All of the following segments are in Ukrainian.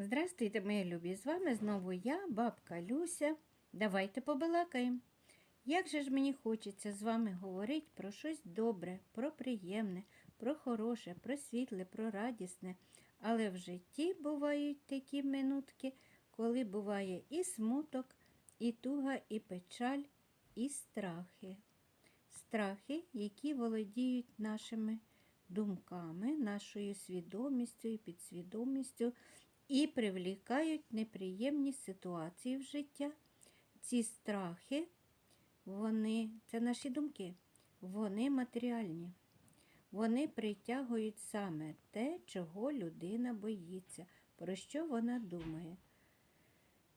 Здравствуйте, мої любі! З вами знову я, бабка Люся. Давайте побалакаємо. Як же ж мені хочеться з вами говорити про щось добре, про приємне, про хороше, про світле, про радісне. Але в житті бувають такі минутки, коли буває і смуток, і туга, і печаль, і страхи. Страхи, які володіють нашими думками, нашою свідомістю і підсвідомістю і привлікають неприємні ситуації в життя. Ці страхи, вони, це наші думки, вони матеріальні. Вони притягують саме те, чого людина боїться, про що вона думає.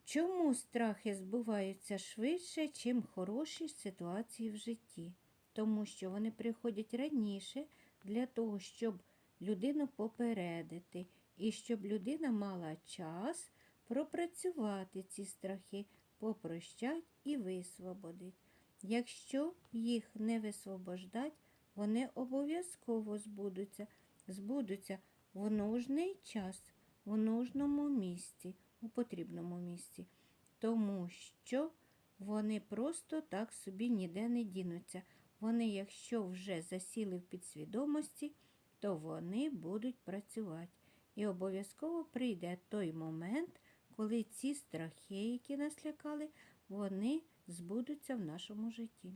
Чому страхи збуваються швидше, чим хороші ситуації в житті? Тому що вони приходять раніше для того, щоб людину попередити і щоб людина мала час пропрацювати ці страхи, попрощать і висвободить. Якщо їх не висвобождать, вони обов'язково збудуться, збудуться в нужний час, в нужному місці, у потрібному місці, тому що вони просто так собі ніде не дінуться. Вони, якщо вже засіли в підсвідомості, то вони будуть працювати. І обов'язково прийде той момент, коли ці страхи, які нас лякали, вони збудуться в нашому житті.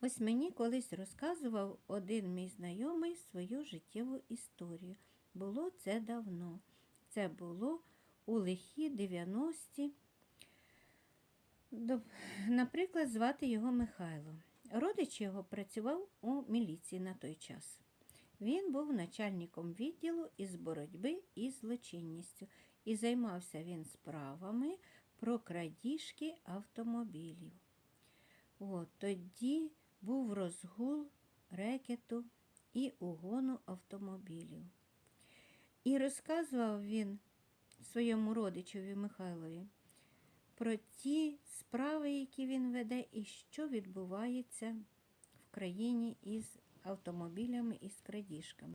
Ось мені колись розказував один мій знайомий свою життєву історію. Було це давно. Це було у лихі 90-ті. Наприклад, звати його Михайло. Родич його працював у міліції на той час. Він був начальником відділу із боротьби із злочинністю і займався він справами про крадіжки автомобілів. От, тоді був розгул рекету і угону автомобілів. І розказував він своєму родичеві Михайлові про ті справи, які він веде, і що відбувається в країні із автомобілями і з крадіжками.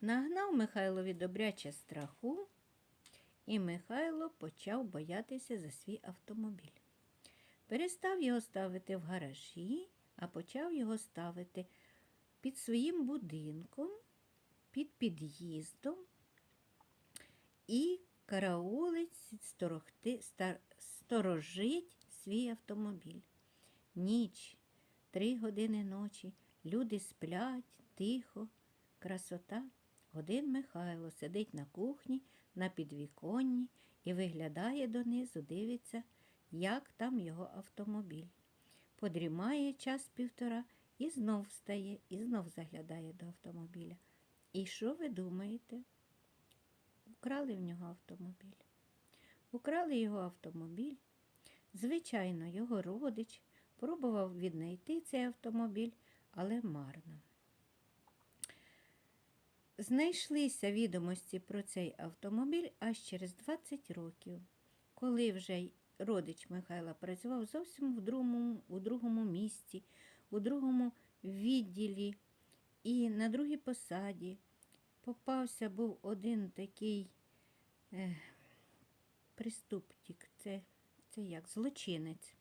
Нагнав Михайлові добряче страху, і Михайло почав боятися за свій автомобіль. Перестав його ставити в гаражі, а почав його ставити під своїм будинком, під під'їздом і стар, сторожить свій автомобіль. Ніч, три години ночі. Люди сплять, тихо, красота. Один Михайло сидить на кухні, на підвіконні і виглядає донизу, дивиться, як там його автомобіль. Подрімає час півтора і знов встає, і знов заглядає до автомобіля. І що ви думаєте? Украли в нього автомобіль. Украли його автомобіль. Звичайно, його родич пробував віднайти цей автомобіль але марно. Знайшлися відомості про цей автомобіль аж через 20 років, коли вже родич Михайла працював зовсім в другому, у другому місці, у другому відділі і на другій посаді. Попався був один такий е, приступник, це, це як злочинець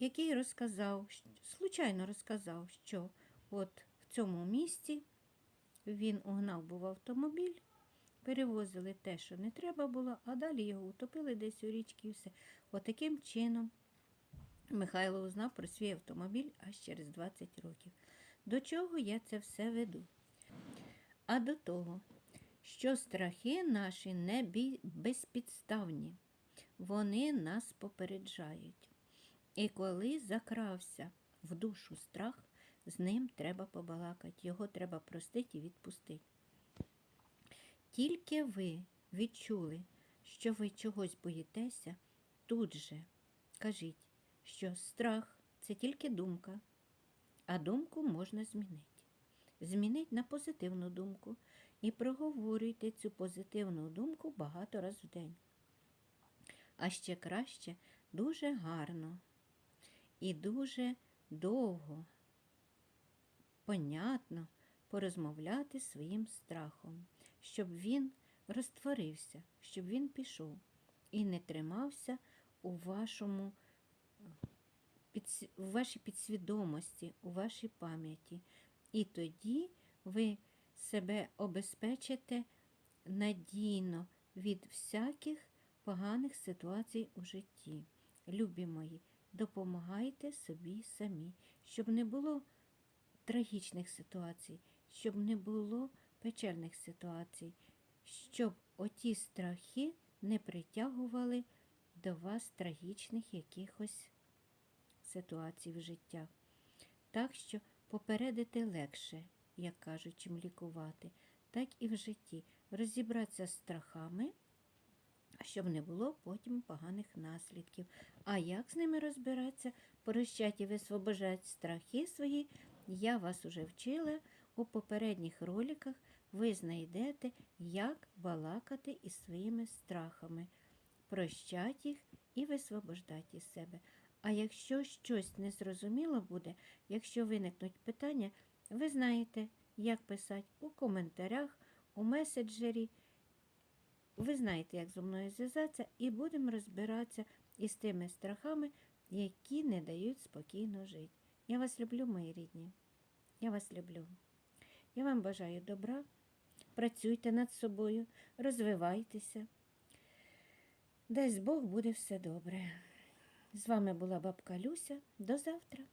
який розказав, случайно розказав, що от в цьому місці він угнав був автомобіль, перевозили те, що не треба було, а далі його утопили десь у річці і все. Отаким от чином Михайло узнав про свій автомобіль аж через 20 років. До чого я це все веду? А до того, що страхи наші не безпідставні, вони нас попереджають. І коли закрався в душу страх, з ним треба побалакати, його треба простити і відпустити. Тільки ви відчули, що ви чогось боїтеся, тут же кажіть, що страх це тільки думка, а думку можна змінити. Змінити на позитивну думку і проговорюйте цю позитивну думку багато разів в день. А ще краще, дуже гарно і дуже довго, понятно порозмовляти своїм страхом, щоб він розтворився, щоб він пішов і не тримався у вашому у вашій підсвідомості, у вашій пам'яті. І тоді ви себе обезпечите надійно від всяких поганих ситуацій у житті. Любі мої, допомагайте собі самі, щоб не було трагічних ситуацій, щоб не було печальних ситуацій, щоб оті страхи не притягували до вас трагічних якихось ситуацій в життя. Так що попередити легше, як кажуть, чим лікувати, так і в житті. Розібратися з страхами, щоб не було потім поганих наслідків. А як з ними розбиратися, прощать і висвобождати страхи свої, я вас уже вчила у попередніх роликах. Ви знайдете, як балакати із своїми страхами, прощать їх і висвобождати із себе. А якщо щось незрозуміло буде, якщо виникнуть питання, ви знаєте, як писати у коментарях, у меседжері. Ви знаєте, як зі мною зв'язатися, і будемо розбиратися із тими страхами, які не дають спокійно жити. Я вас люблю, мої рідні. Я вас люблю. Я вам бажаю добра. Працюйте над собою, розвивайтеся. Дасть Бог буде все добре. З вами була бабка Люся. До завтра.